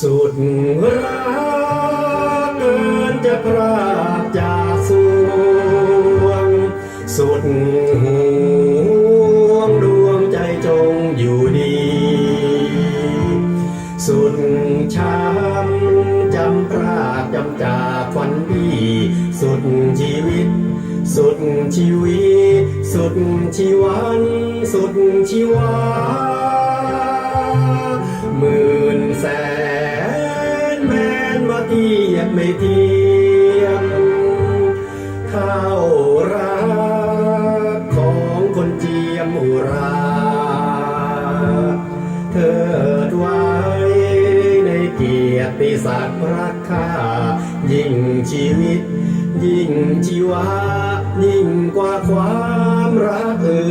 สุดรักเกินจะพรากจากสวง สุดห่วงดวงใจจงอยู่ดี สุดช้ำจำพรากจำจากฝันดีสุดชีวิต สุดชีวิตสุดชีวัน สุดชีวา ทียบไม่เทียมเท่ารักของคนเจียมอุราเถิดไว้ในเกียรติศักดิ์รักค่ายิ่งชีวิต ยิ่งชีวายิ่งกว่าความรักเอื่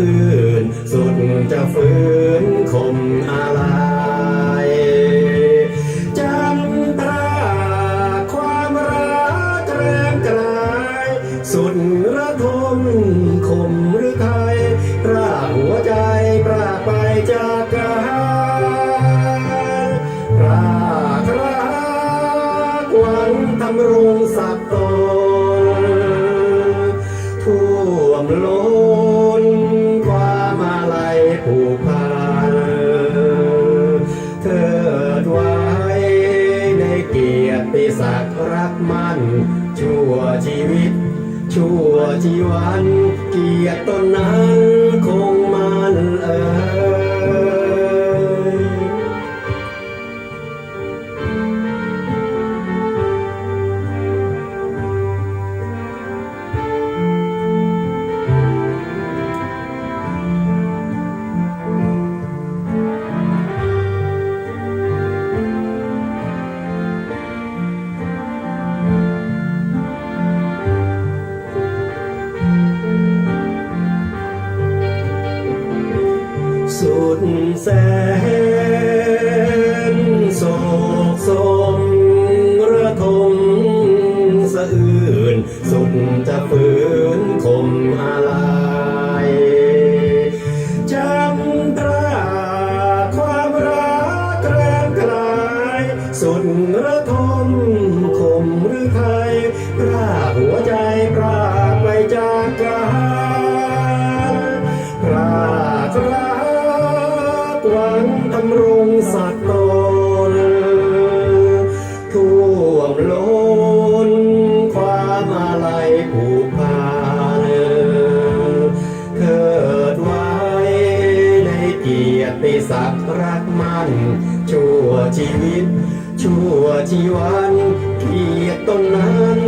อื้นสุดจะฝืนคมอะไรจำตราความรักแรงกลาย สุดระทมคมหรือไทยรากหัวใจพรากไปจากกันรากรักหวังทำรงสักตน มันชั่วชีวิต ชั่วชีวัน เกียรติตนนั้นคงมันเออ สุดแสนโศกสมระทมสะอื้นสุดจะฝืนคมอะไรจำตราความรักแรงกลาย สุดระทมคมหรือไทยพราหัวใจพราำรงสัตว์ตนท่วมล้นความอาลัยผูกพันเถิดไว้ในเกียรติศักดิ์รักมัน ชั่วชีวิต ชั่วชีวันเกียรติตนนั้น